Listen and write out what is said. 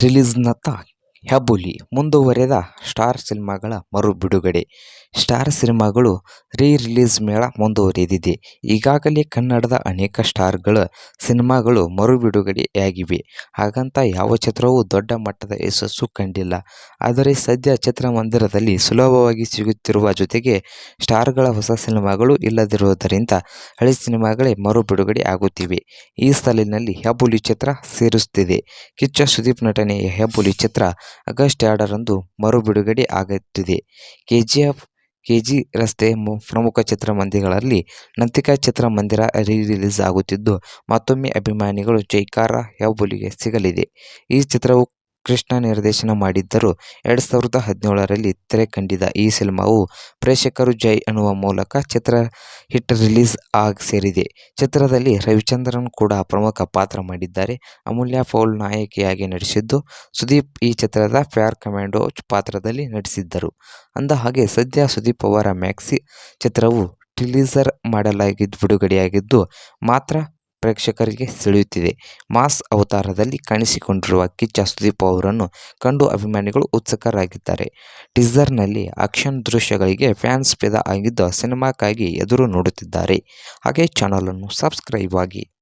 железнота. ಹೆಬ್ಬುಲಿ ಮುಂದುವರೆದ ಸ್ಟಾರ್ ಸಿನಿಮಾಗಳ ಮರು ಬಿಡುಗಡೆ ಸ್ಟಾರ್ ಸಿನಿಮಾಗಳು ರೀ ರಿಲೀಸ್ ಮೇಳ ಮುಂದುವರೆದಿದೆ. ಈಗಾಗಲೇ ಕನ್ನಡದ ಅನೇಕ ಸ್ಟಾರ್ಗಳ ಸಿನಿಮಾಗಳು ಮರು ಬಿಡುಗಡೆಯಾಗಿವೆ. ಹಾಗಂತ ಯಾವ ಚಿತ್ರವೂ ದೊಡ್ಡ ಮಟ್ಟದ ಯಶಸ್ಸು ಕಂಡಿಲ್ಲ. ಆದರೆ ಸದ್ಯ ಚಿತ್ರಮಂದಿರದಲ್ಲಿ ಸುಲಭವಾಗಿ ಸಿಗುತ್ತಿರುವ ಜೊತೆಗೆ ಸ್ಟಾರ್ಗಳ ಹೊಸ ಸಿನಿಮಾಗಳು ಇಲ್ಲದಿರುವುದರಿಂದ ಹಳೆ ಸಿನಿಮಾಗಳೇ ಮರು ಬಿಡುಗಡೆ ಆಗುತ್ತಿವೆ. ಈ ಸಾಲಿನಲ್ಲಿ ಹೆಬ್ಬುಲಿ ಚಿತ್ರ ಸೇರಿಸುತ್ತಿದೆ ಕಿಚ್ಚ ಸುದೀಪ್ ನಟನೆಯ ಹೆಬ್ಬುಲಿ ಚಿತ್ರ ಆಗಸ್ಟ್ ಎರಡರಂದು ಮರು ಬಿಡುಗಡೆ ಆಗುತ್ತಿದೆ. ಕೆಜಿಎಫ್, ಕೆಜಿ ರಸ್ತೆಯ ಪ್ರಮುಖ ಚಿತ್ರಮಂದಿರಗಳಲ್ಲಿ ನಂತಿಕಾ ಚಿತ್ರಮಂದಿರ ರೀ ರಿಲೀಸ್ ಆಗುತ್ತಿದ್ದು, ಮತ್ತೊಮ್ಮೆ ಅಭಿಮಾನಿಗಳು ಜೈಕಾರ ಹೆಬ್ಬುಲಿಗೆ ಸಿಗಲಿದೆ. ಈ ಚಿತ್ರವು ಕೃಷ್ಣ ನಿರ್ದೇಶನ ಮಾಡಿದ್ದರು ಎರಡು ಸಾವಿರದ ಹದಿನೇಳರಲ್ಲಿ ತೆರೆ ಕಂಡಿದ್ದ ಈ ಸಿನಿಮಾವು ಪ್ರೇಕ್ಷಕರು ಜೈ ಅನ್ನುವ ಮೂಲಕ ಚಿತ್ರ ಹಿಟ್ ರಿಲೀಸ್ ಆಗಿ ಸೇರಿದೆ. ಚಿತ್ರದಲ್ಲಿ ರವಿಚಂದ್ರನ್ ಕೂಡ ಪ್ರಮುಖ ಪಾತ್ರ ಮಾಡಿದ್ದಾರೆ. ಅಮೂಲ್ಯ ಫೌಲ್ ನಾಯಕಿಯಾಗಿ ನಟಿಸಿದ್ದು, ಸುದೀಪ್ ಈ ಚಿತ್ರದ ಫ್ಯಾರ್ ಕಮಾಂಡೋ ಪಾತ್ರದಲ್ಲಿ ನಟಿಸಿದ್ದರು. ಅಂದಹಾಗೆ, ಸದ್ಯ ಸುದೀಪ್ ಅವರ ಮ್ಯಾಕ್ಸಿ ಚಿತ್ರವು ಟೀಸರ್ ಬಿಡುಗಡೆಯಾಗಿದ್ದು ಮಾತ್ರ ಪ್ರೇಕ್ಷಕರಿಗೆ ಸೆಳೆಯುತ್ತಿದೆ. ಮಾಸ್ ಅವತಾರದಲ್ಲಿ ಕಾಣಿಸಿಕೊಂಡಿರುವ ಕಿಚ್ಚ ಸುದೀಪ್ ಅವರನ್ನು ಕಂಡು ಅಭಿಮಾನಿಗಳು ಉತ್ಸುಕರಾಗಿದ್ದಾರೆ. ಟೀಸರ್ನಲ್ಲಿ ಆಕ್ಷನ್ ದೃಶ್ಯಗಳಿಗೆ ಫ್ಯಾನ್ಸ್ ಫಿದಾ ಆಗಿದ್ದು, ಸಿನಿಮಾಕ್ಕಾಗಿ ಎದುರು ನೋಡುತ್ತಿದ್ದಾರೆ. ಹಾಗೆ ಚಾನಲನ್ನು ಸಬ್ಸ್ಕ್ರೈಬ್ ಆಗಿ.